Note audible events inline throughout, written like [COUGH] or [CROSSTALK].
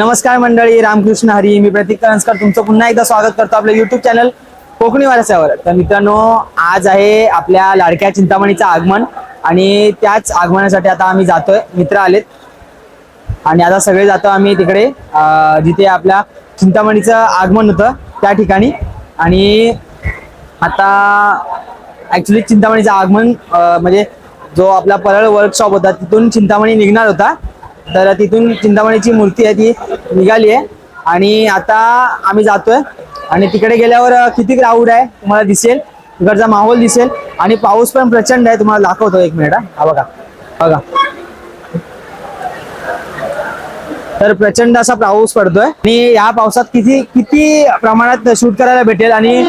नमस्कार मंडळी रामकृष्ण हरी. मी प्रतीक करंजकर तुमचं पुन्हा एकदा स्वागत करतो आपल्या युट्यूब चॅनल कोकणी वारसावर. तर मित्रांनो आज आहे आपल्या लाडक्या चिंतामणीचं आगमन आणि त्याच आगमनासाठी आता आम्ही जातोय. मित्र आलेत. आणि आता सगळे जातो आम्ही तिकडे जिथे आपल्या चिंतामणीचं आगमन होतं त्या ठिकाणी. आणि आता ऍक्च्युली चिंतामणीचं आगमन म्हणजे जो आपला परळ वर्कशॉप होता तिथून चिंतामणी निघणार होता. तर तिथून चिंतामणीची मूर्ती आहे ती निघाली आहे. आणि आता आम्ही जातोय. आणि तिकडे गेल्यावर किती क्राऊड आहे तुम्हाला दिसेल. तिकडचा माहोल दिसेल. आणि पाऊस पण प्रचंड आहे तुम्हाला दाखवतो एक मिनिट हा. बघा. बघा. तर प्रचंड असा पाऊस पडतोय. आणि या पावसात किती किती प्रमाणात शूट करायला भेटेल आणि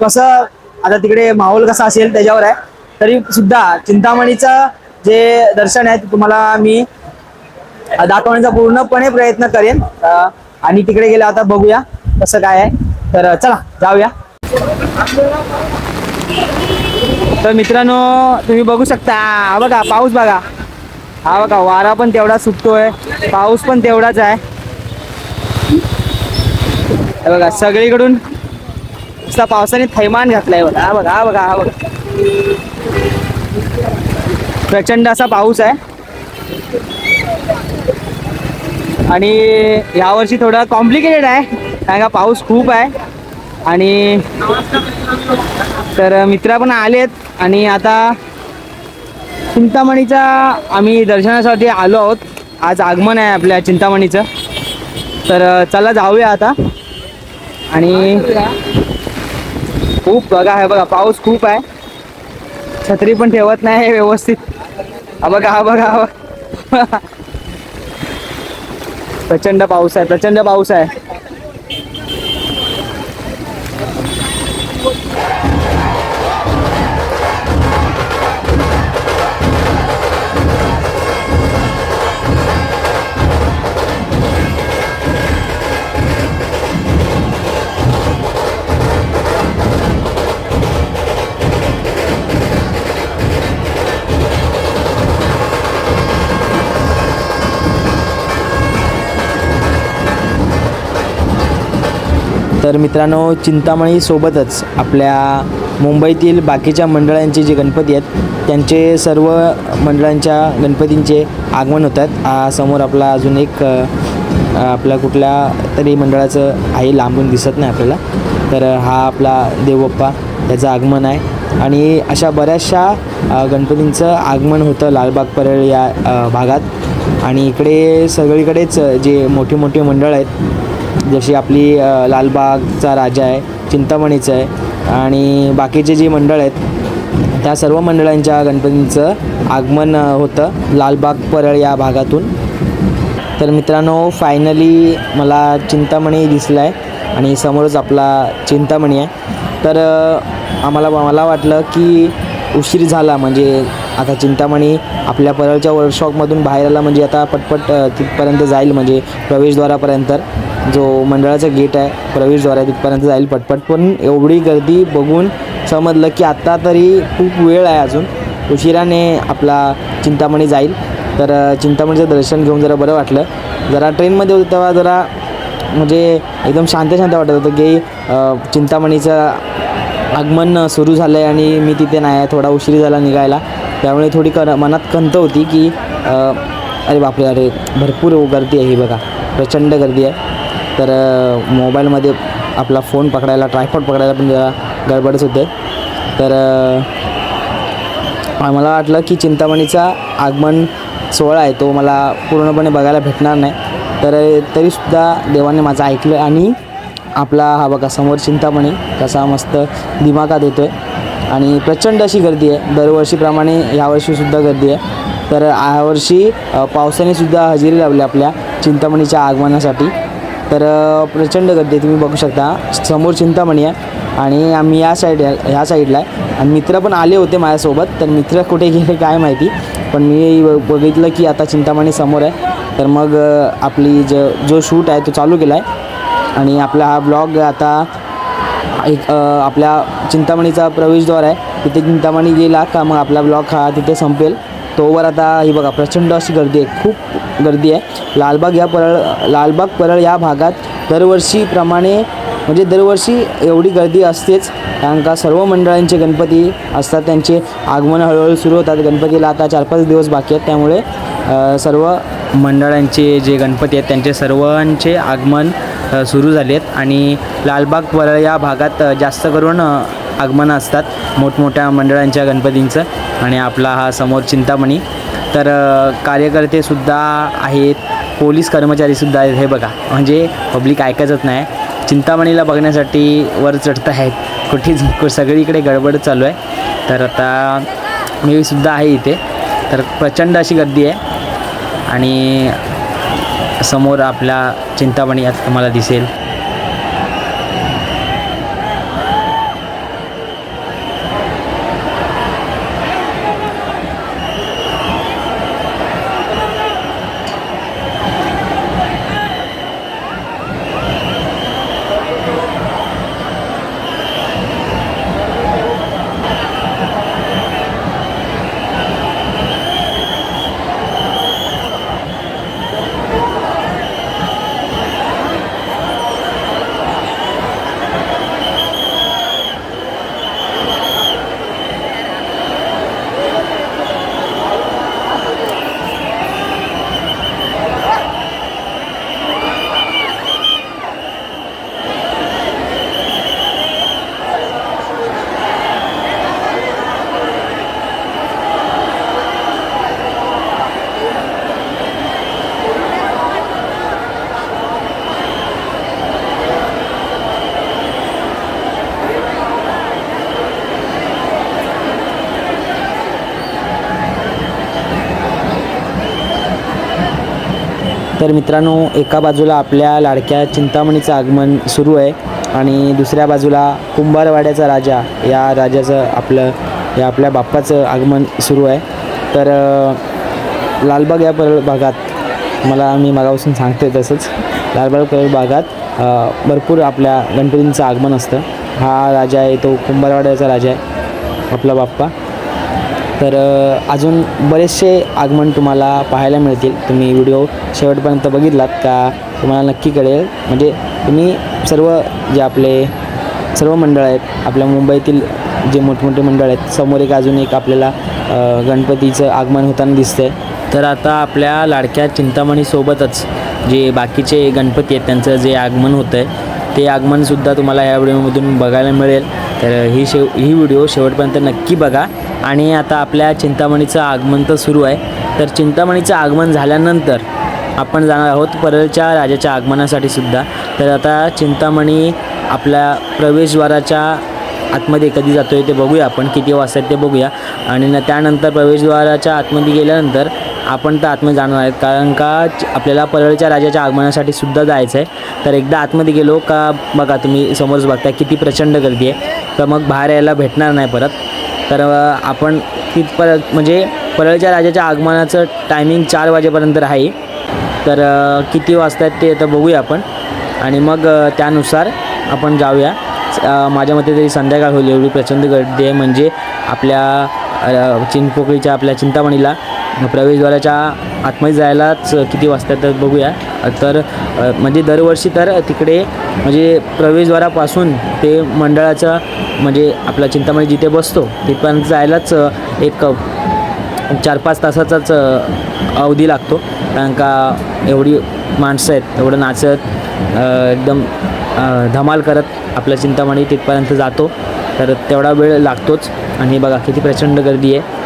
कसं आता तिकडे माहोल कसा असेल त्याच्यावर आहे. तरी सुद्धा चिंतामणीचा जे दर्शन आहे ते तुम्हाला मी दाखवण्याचा पूर्णपणे प्रयत्न करेन. आणि तिकडे गेले आता बघूया कसं काय आहे. तर चला जाऊया. तर मित्रांनो तुम्ही बघू शकता. हा बघा पाऊस बघा. हा बघा वारा पण तेवढा सुटतोय. पाऊस पण तेवढाच आहे. बघा सगळीकडून पावसाने थैमान घातलाय बघा. हा बघा हा बघा हा बघा. प्रचंड असा पाऊस आहे. आणि यावर्षी थोडं कॉम्प्लिकेटेड आहे कारण का पाऊस खूप आहे. आणि तर मित्र पण आलेत आणि आता चिंतामणीचा आम्ही दर्शनासाठी आलो आहोत. आज आगमन आहे आपल्या चिंतामणीचं. तर चला जाऊया आता. आणि खूप बघा आहे बघा पाऊस खूप आहे. छत्री पण ठेवत नाही व्यवस्थित. हा बघा हा बघा हा बघा. प्रचंड पाऊस आहे प्रचंड पाऊस आहे. तर मित्रांनो चिंतामणीसोबतच आपल्या मुंबईतील बाकीच्या मंडळांचे जे गणपती आहेत त्यांचे सर्व मंडळांच्या गणपतींचे आगमन होतात. समोर आपला अजून एक आपल्या कुठल्या तरी मंडळाचं आहे लांबून दिसत नाही आपल्याला. तर हा आपला देवबाप्पा त्याचं आगमन आहे. आणि अशा बऱ्याचशा गणपतींचं आगमन होतं लालबाग परळ या भागात. आणि इकडे सगळीकडेच जे मोठे मोठे मंडळ आहेत जशी आपली लालबागचा राजा आहे चिंतामणीचं आहे आणि बाकीचे जे मंडळ आहेत त्या सर्व मंडळांच्या गणपतींचं आगमन होतं लालबाग परळ या भागातून. तर मित्रांनो फायनली मला चिंतामणी दिसला आहे आणि समोरच आपला चिंतामणी आहे. तर आम्हाला मला वाटलं की उशीर झाला म्हणजे आता चिंतामणी आपल्या परळच्या वर्कशॉपमधून बाहेर आला म्हणजे आता पटपट तिथपर्यंत जाईल म्हणजे प्रवेशद्वारापर्यंत. जो मंडळाचा गेट आहे प्रवेशद्वार आहे तिथपर्यंत जाईल पटपट. पण एवढी गर्दी बघून समजलं की आत्ता तरी खूप वेळ आहे अजून. उशिराने आपला चिंतामणी जाईल. तर चिंतामणीचं दर्शन घेऊन जरा बरं वाटलं. जरा ट्रेनमध्ये होतं तेव्हा जरा म्हणजे एकदम शांत शांत वाटत होतं की चिंतामणीचं आगमन सुरू झालं आहे आणि मी तिथे नाही आहे थोडा उशीर झाला निघायला. त्यामुळे थोडी कर मनात खंत होती की अरे बापरे अरे भरपूर गर्दी आहे ही बघा. प्रचंड गर्दी आहे. तर मोबाईलमध्ये आपला फोन पकडायला ट्रायफॉट पकडायला पण जरा गडबडच होते. तर मला वाटलं की चिंतामणीचा आगमन सोहळा आहे तो मला पूर्णपणे बघायला भेटणार नाही. तर तरीसुद्धा देवाने माझं ऐकलं आणि आपला हा बघा समोर चिंतामणी कसा मस्त दिमागात येतो आहे आणि प्रचंड अशी गर्दी आहे. दरवर्षीप्रमाणे यावर्षीसुद्धा गर्दी आहे. तर यावर्षी पावसानेसुद्धा पावसाने सुद्धा हजेरी लावली आपल्या चिंतामणीच्या आगमनासाठी. तर प्रचंड गर्दी आहे तुम्ही बघू शकता. समोर चिंतामणी आहे आणि आम्ही या साईड ह्या साईडला आहे. आणि मित्र पण आले होते माझ्यासोबत तर मित्र कुठे गेले काय माहिती. पण मी ब- बघितलं की आता चिंतामणी समोर आहे. तर मग आपली ज जो शूट आहे तो चालू केला आहे आणि आपला हा ब्लॉग आता एक आपल्या चिंतामणीचा प्रवेशद्वार आहे. तिथे चिंतामणी गेला का मग आपला ब्लॉग हा तिथे संपेल. तोवर आता ही बघा प्रचंड अशी गर्दी आहे खूप गर्दी आहे. लालबाग या परळ लालबाग परळ या भागात दरवर्षीप्रमाणे म्हणजे दरवर्षी एवढी गर्दी असतेच. कारण का सर्व मंडळांचे गणपती असतात त्यांचे आगमन हळूहळू सुरू होतात. गणपतीला आता चार पाच दिवस बाकी आहेत त्यामुळे सर्व मंडळांचे जे गणपती आहेत त्यांचे सर्वांचे आगमन सुरू झाले आहेत आणि लालबाग परळ या भागात जास्त करून आगमनं असतात मोठमोठ्या मंडळांच्या गणपतींचं आणि आपला हा समोर चिंतामणी. तर कार्यकर्तेसुद्धा आहेत पोलीस कर्मचारीसुद्धा आहेत हे बघा. म्हणजे पब्लिक ऐकायचंच नाही. चिंतामणीला बघण्यासाठी वर चढत आहेत कुठेच सगळीकडे गडबड चालू आहे. तर आता मी सुद्धा आहे इथे. तर प्रचंड अशी गर्दी आहे. आणि समोर आपल्या चिंतामणी आता तुम्हाला दिसेल. तर मित्रांनो एका बाजूला आपल्या लाडक्या चिंतामणीचं आगमन सुरू आहे आणि दुसऱ्या बाजूला कुंभारवाड्याचा राजा या राजाचं आपलं या आपल्या बाप्पाचं आगमन सुरू आहे. तर लालबाग या पर भागात मला मी मागापासून सांगते तसंच लालबाग परळ भागात भरपूर आपल्या गणपतींचं आगमन असतं. हा राजा आहे तो कुंभारवाड्याचा राजा आहे आपला बाप्पा. तर अजून बरेचसे आगमन तुम्हाला पाहायला मिळतील. तुम्ही व्हिडिओ शेवटपर्यंत बघितलात का तुम्हाला नक्की कळेल. म्हणजे तुम्ही सर्व जे आपले सर्व मंडळ आहेत आपल्या मुंबईतील जे मोठमोठे मंडळ आहेत समोर एक अजून एक आपल्याला गणपतीचं आगमन होताना दिसतंय. तर आता आपल्या लाडक्या चिंतामणीसोबतच जे बाकीचे गणपती आहेत त्यांचं जे आगमन होतं आहे ते आगमनसुद्धा तुम्हाला या व्हिडिओमधून बघायला मिळेल. तर ही शेव ही व्हिडिओ शेवटपर्यंत नक्की बघा. आणि आता आपल्या चिंतामणीचं आगमन तर सुरू आहे. तर चिंतामणीचं आगमन झाल्यानंतर आपण जाणार आहोत परळच्या राजाच्या आगमनासाठी सुद्धा. तर आता चिंतामणी आपल्या प्रवेशद्वाराच्या आतमध्ये कधी जातो आहे ते बघूया आपण. किती वाजता आहेत ते बघूया. आणि न त्यानंतर प्रवेशद्वाराच्या आतमध्ये गेल्यानंतर आपण तर आतमध्ये जाणार आहेत. कारण का च- आपल्याला परळच्या राजाच्या आगमनासाठी सुद्धा जायचं आहे तर एकदा आतमध्ये गेलो का बघा तुम्ही समोरच बघताय किती प्रचंड गर्दी आहे. तर मग बाहेर यायला भेटणार नाही परत. तर आपण तिथपर्यंत म्हणजे परळच्या राजाच्या आगमनाचं टायमिंग चार वाजेपर्यंत आहे तर किती वाजता आहेत ते आता बघूया आपण. आणि मग त्यानुसार आपण जाऊया. माझ्या मते तरी संध्याकाळ होईल एवढी प्रचंड गर्दी आहे. म्हणजे आपल्या चिंचपोकळीच्या आपल्या चिंतामणीला प्रवेशद्वाराच्या आतमध्ये जायलाच किती वाजता तर बघूया. तर म्हणजे दरवर्षी तर तिकडे म्हणजे प्रवेशद्वारापासून ते मंडळाचं म्हणजे आपला चिंतामणी जिथे बसतो तिथपर्यंत जायलाच एक चार पाच तासाचाच अवधी लागतो. कारण का एवढी माणसं आहेत एवढं नाचत एकदम धमाल करत आपल्या चिंतामणी तिथपर्यंत जातो. तर तेवढा वेळ लागतोच. आणि बघा किती प्रचंड गर्दी आहे.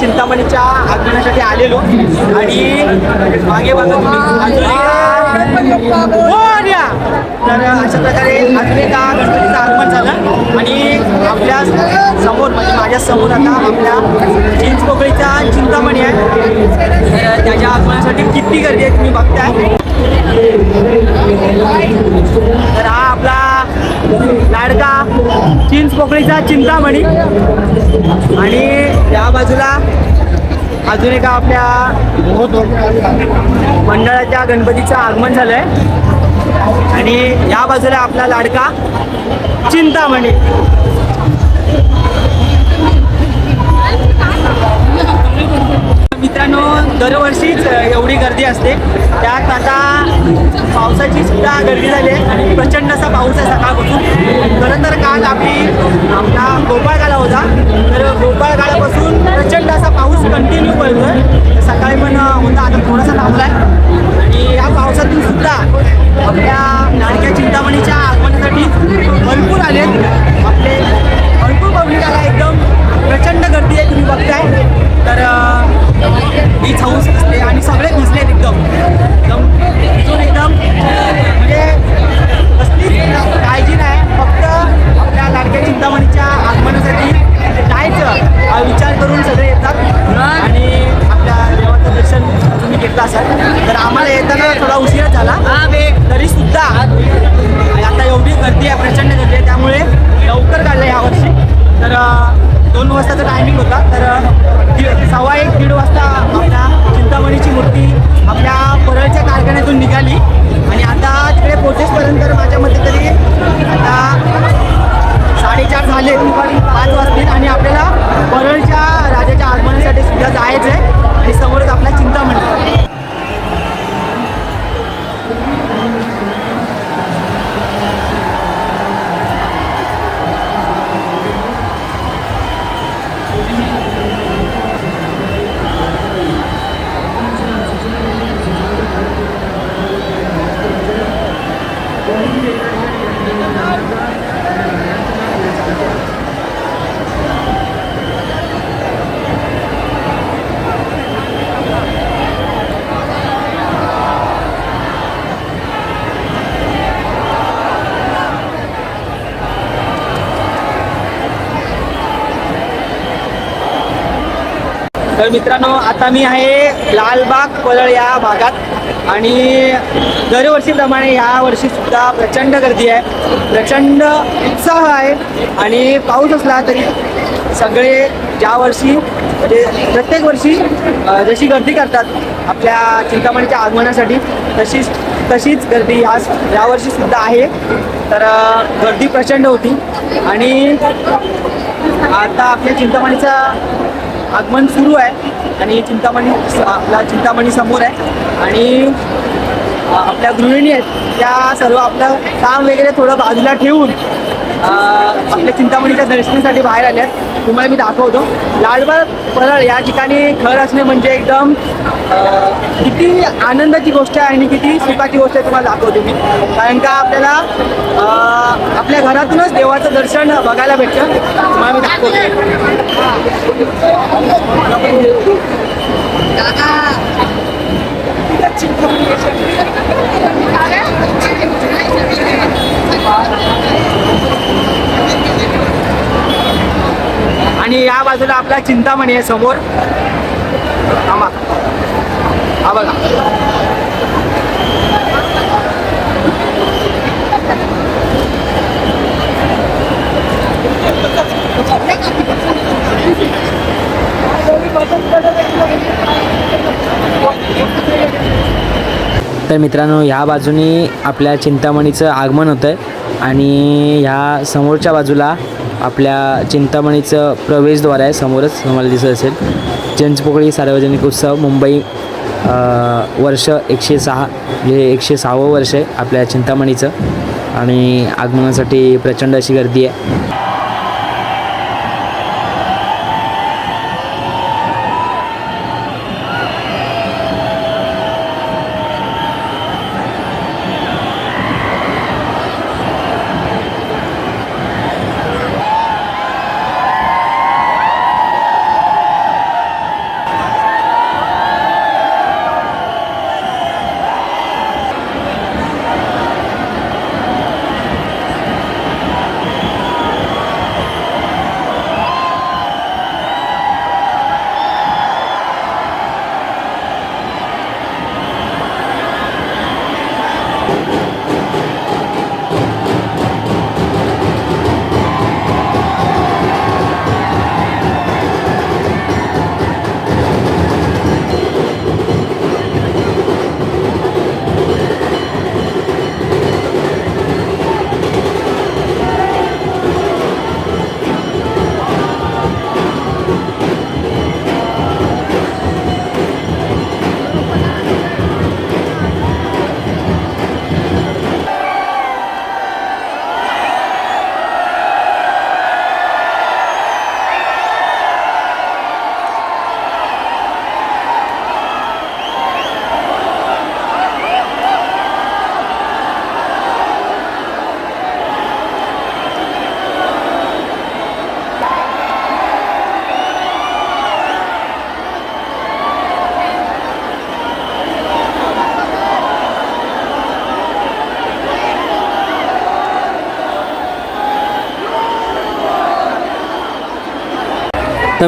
चिंतामणीच्या आगमनासाठी आलेलो. आणि मागे बाजूला तर अशा प्रकारे अजून एका गणपतीचं आगमन झालं. आणि आपल्यासमोर म्हणजे माझ्यासमोर आता आपल्या चिंचपोकळीचा चिंतामणी आहे. त्याच्या आगमनासाठी किती गर्दी आहे तुम्ही बघताय. तर हा आपला लाडका चिंच पोकळीचा चिंतामणी आणि या बाजूला अजून एका आपल्या मंडळाच्या गणपतीचं आगमन झालंय. आणि या बाजूला आपला लाडका चिंतामणी मित्रांनो दरवर्षीच एवढी गर्दी असते. त्यात आता पावसाची सुद्धा गर्दी झाली आहे आणि प्रचंड असा पाऊस आहे सकाळपासून. खरं तर काल आम्ही आपला गोपाळगाला होता. तर गोपाळगाळापासून प्रचंड असा पाऊस कंटिन्यू पडतोय. सकाळी पण होता. आता थोडासा थांबला आहे आणि या पावसातून सुद्धा आपल्या लाडक्या चिंतामणीच्या आगमनासाठी भरपूर आले आपले भरपूर पब्लिक आला एकदम. प्रचंड गर्दी आहे तुम्ही बघताय. तर हीच हाऊस असते आणि सगळे घुसलेत एकदम. एकदम भिजून एकदम म्हणजे कसलीच काळजी नाही फक्त आपल्या लाडक्या चिंतामणीच्या आगमनासाठी जायचं. हा विचार करून सगळे येतात. आणि आपल्या देवाचं दर्शन तुम्ही घेतलं असाल. तर आम्हाला येताना थोडा उशीर झाला. तरी सुद्धा आता एवढी गर्दी आहे प्रचंड गर्दी आहे त्यामुळे लवकर काढलं यावर्षी तर दोन वाजताचा टायमिंग होता. तर दीड- सव्वा एक दीड वाजता आपल्या चिंतामणीची मूर्ती आपल्या परळच्या कारखान्यातून निघाली. आणि आता तिकडे पोचेसपर्यंत माझ्या मते तरी आता साडेचार झाले पाच वाजतील आणि आपल्याला परळच्या राजाच्या आगमनासाठी सुद्धा जायचं आहे आणि समोरच आपला चिंतामणी. तर मित्रांनो आता मी आहे लालबाग पळळ या भागात. आणि दरवर्षीप्रमाणे या वर्षी सुद्धा प्रचंड गर्दी आहे. प्रचंड उत्साह आहे. आणि पाऊस असला तरी सगळे ज्या वर्षी म्हणजे प्रत्येक वर्षी जशी गर्दी करतात आपल्या चिंतामणीच्या आगमनासाठी तशीच तशीच गर्दी आज यावर्षी सुद्धा आहे. तर गर्दी प्रचंड होती. आणि आता आपल्या चिंतामणीचा आगमन सुरू आहे आणि चिंतामणी आपला चिंतामणी समोर आहे. आणि आपल्या गृहिणी आहेत. त्या सर्व आपलं काम वगैरे थोडं बाजूला ठेवून आपल्या चिंतामणीच्या दर्शनासाठी बाहेर आल्या आहेत. तुम्हाला मी दाखवतो. लालबाग परळ या ठिकाणी घर असणे म्हणजे एकदम किती आनंदाची गोष्ट आहे आणि किती सुखाची गोष्ट आहे तुम्हाला दाखवतो मी. कारण का आपल्याला आपल्या घरातूनच देवाचं दर्शन बघायला भेटतं. तुम्हाला मी दाखवतो. या बाजूला आपला चिंतामणी आहे समोर. थांबा. हा बघा. तर मित्रांनो ह्या बाजूनी आपल्या चिंतामणीचं आगमन होतं आहे आणि ह्या समोरच्या बाजूला आपल्या चिंतामणीचं प्रवेशद्वार आहे समोरच तुम्हाला दिसत असेल. चिंचपोकळी सार्वजनिक उत्सव मुंबई वर्ष एकशे सहा हे एकशे सहावं वर्ष आहे आपल्या चिंतामणीचं. आणि आगमनासाठी प्रचंड अशी गर्दी आहे.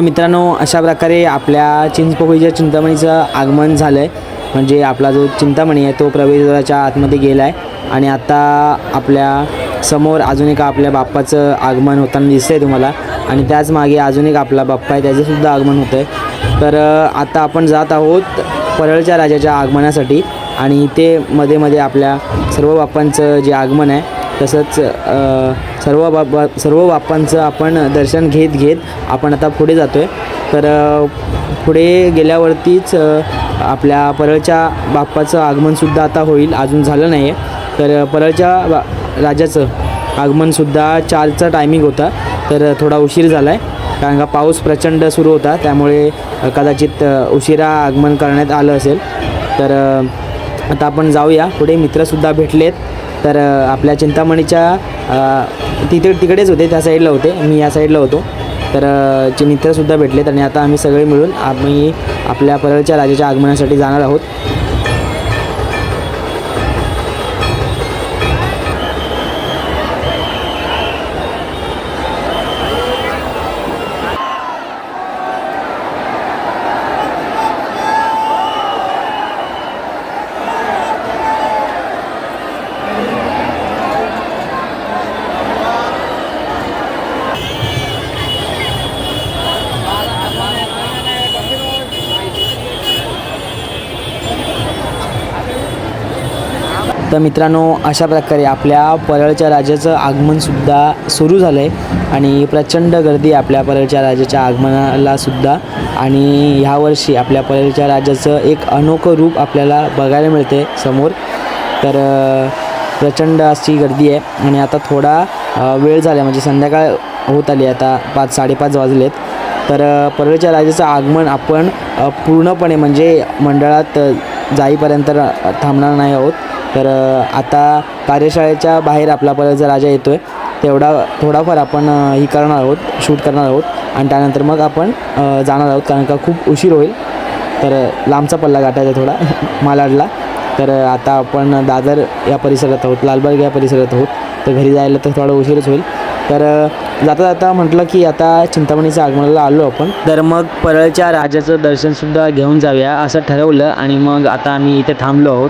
मित्रांनो अशा प्रकारे आपल्या चिंचपोकळीच्या चिंतामणीचं आगमन झालं आहे म्हणजे आपला जो चिंतामणी आहे तो प्रवेशद्वाराच्या आतमध्ये गेला आहे आणि आता आपल्यासमोर अजून एका आपल्या बाप्पाचं आगमन होताना दिसतंय तुम्हाला. आणि त्याच मागे अजून एक आपला बाप्पा आहे त्याचंसुद्धा आगमन होतं आहे तर आता आपण जात आहोत परळच्या राजाच्या आगमनासाठी. आणि ते मध्ये मध्ये आपल्या सर्व बाप्पांचं जे आगमन आहे तसंच सर्व बाबा सर्व बाप्पांचं आपण दर्शन घेत घेत आपण आता पुढे जातो आहे तर पुढे गेल्यावरतीच आपल्या परळच्या बाप्पाचं आगमनसुद्धा आता होईल. अजून झालं नाही आहे तर परळच्या बा राजाचं आगमनसुद्धा चारचा टायमिंग होता. तर थोडा उशीर झाला आहे कारण का पाऊस प्रचंड सुरू होता. त्यामुळे कदाचित उशिरा आगमन करण्यात आलं असेल. तर आता आपण जाऊया. पुढे मित्रसुद्धा भेटलेत. तर आपल्या चिंतामणीच्या तिथे तिकडेच होते त्या साईडला होते. मी या साईडला होतो. तर चे मित्रसुद्धा भेटलेत आणि आता आम्ही सगळे मिळून आम्ही आपल्या परळच्या राजाच्या आगमनासाठी जाणार आहोत. तर मित्रांनो अशा प्रकारे आपल्या परळच्या राजाचं आगमनसुद्धा सुरू झालं आहे आणि प्रचंड गर्दी आहे आपल्या परळच्या राजाच्या आगमनाला सुद्धा. आणि ह्यावर्षी आपल्या परळच्या राजाचं एक अनोखं रूप आपल्याला बघायला मिळते समोर. तर प्रचंड अशी गर्दी आहे आणि आता थोडा वेळ झाला म्हणजे संध्याकाळ होत आली आता पाच साडेपाच वाजलेत. तर परळच्या राजाचं आगमन आपण पूर्णपणे म्हणजे मंडळात जाईपर्यंत थांबणार नाही आहोत. तर आता कार्यशाळेच्या बाहेर आपला जर राजा येतो आहे तेवढा थोडाफार आपण ही करणार आहोत शूट करणार आहोत. आणि त्यानंतर मग आपण जाणार आहोत कारण का खूप उशीर होईल. तर लांबचा पल्ला गाठायचा थोडा [LAUGHS] मालाडला. तर आता आपण दादर या परिसरात आहोत लालबाग या परिसरात आहोत. तर घरी जायला तर थोडा उशीरच होईल. तर जाता जाता म्हटलं की आता चिंतामणीच्या आगमनाला आलो आपण. तर मग परळच्या राजाचं दर्शनसुद्धा घेऊन जाऊया असं ठरवलं. आणि मग आता आम्ही इथे थांबलो आहोत.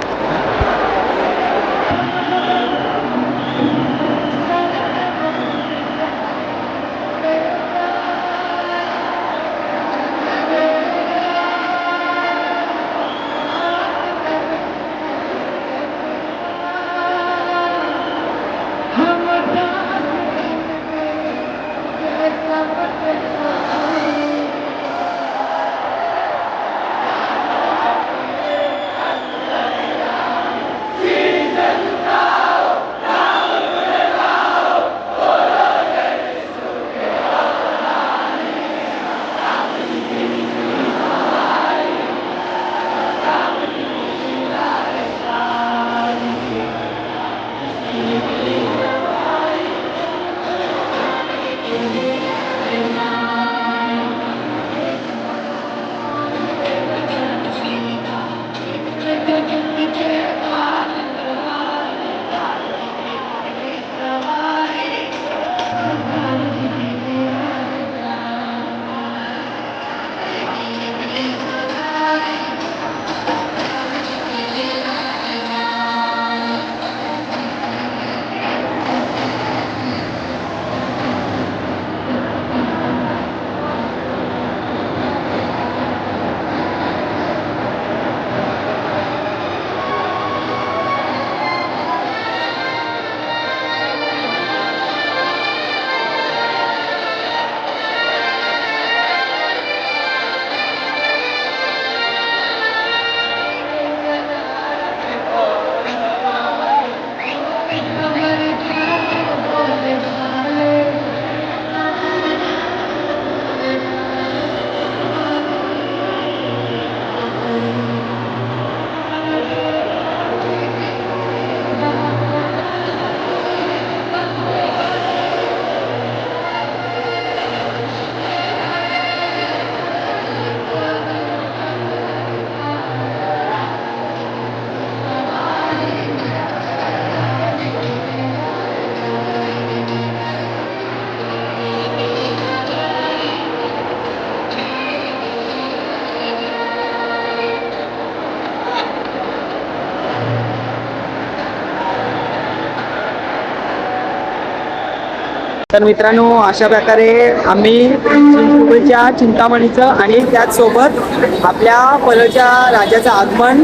तर मित्रांनो अशा प्रकारे आम्ही चिंचपोकळीच्या चिंतामणीचं आणि त्याचसोबत आपल्या पलच्या राजाचं आगमन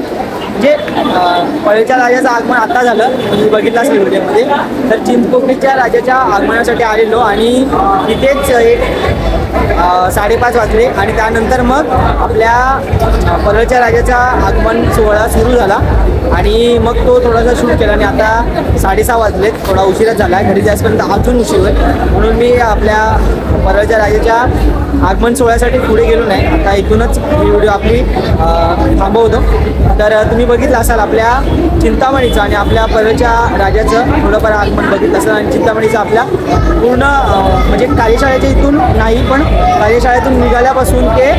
जे पळच्या राजाचं आगमन आता झालं तुम्ही बघितलं असेल व्हिडिओमध्ये. तर चिंचपोकळीच्या राजाच्या आगमनासाठी आलेलो आणि तिथेच एक साडेपाच वाजले आणि त्यानंतर मग आपल्या अ, राजाचा आगमन सोहळा सुरू झाला. आणि मग तो थोडासा शूट केला आणि आता साडेसहा वाजलेत. थोडा उशीरच झाला घरी जायपर्यंत अजून उशीर होईल. म्हणून मी आपल्या परळच्या राजाच्या आगमन सोहळ्यासाठी पुढे गेलो नाही. आता इथूनच ही व्हिडिओ आपली थांबवतो. तर तुम्ही बघितलं असाल आपल्या चिंतामणीचं आणि आपल्या परळच्या राजाचं थोडंफार आगमन बघितलं असाल आणि चिंतामणीचं आपल्या पूर्ण म्हणजे कार्यशाळेच्या इथून नाही पण कार्यशाळेतून निघाल्यापासून ते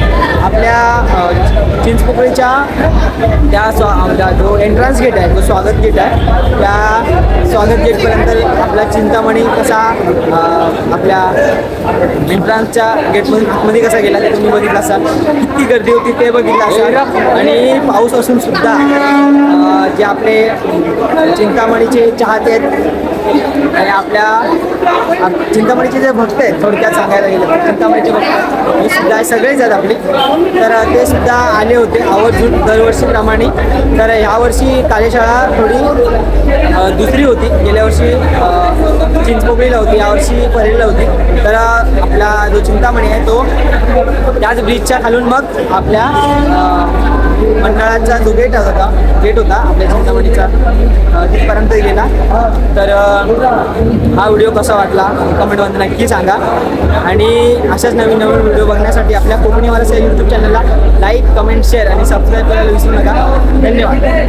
आपल्या चिंचपोकळीच्या त्या स्वा आपला जो एंट्रन्स गेट आहे जो स्वागत गेट आहे त्या स्वागत गेटपर्यंत आपला चिंतामणी कसा आपल्या एंट्रन्सच्या गेटमधून आतमध्ये कसा गेला ते तुम्ही बघितला असाल. किती गर्दी होती ते बघितलं असाल. आणि पाऊस असून सुद्धा जे आपले चिंतामणीचे चाहते आहेत आणि आपल्या आप- चिंतामणीचे जे भक्त आहेत थोडक्यात सांगायला गेलं चिंतामणीचे भक्त हे सुद्धा सगळेच आहेत आपले. तर ते सुद्धा आले होते आवर्जून दरवर्षीप्रमाणे. तर ह्यावर्षी कार्यशाळा थोडी दुसरी होती. गेल्या वर्षी चिंचपोकळीला होती. यावर्षी परेलला होती. तर आपला जो चिंतामणी आहे तो त्याच ब्रिजच्या खालून मग आपल्या मंडळांचा मंडळाचा जो गेट होता गेट होता आपल्या चिंतामणीचा तिथपर्यंत गेला. तर हा व्हिडिओ कसा वाटला? कमेंटमध्ये नक्की सांगा. आणि अशाच नवीन नवीन व्हिडिओ बघण्यासाठी आपल्या कोकणी या यूट्यूब चॅनलला लाईक कमेंट शेअर आणि सबस्क्राईब करायला विसरू नका. धन्यवाद.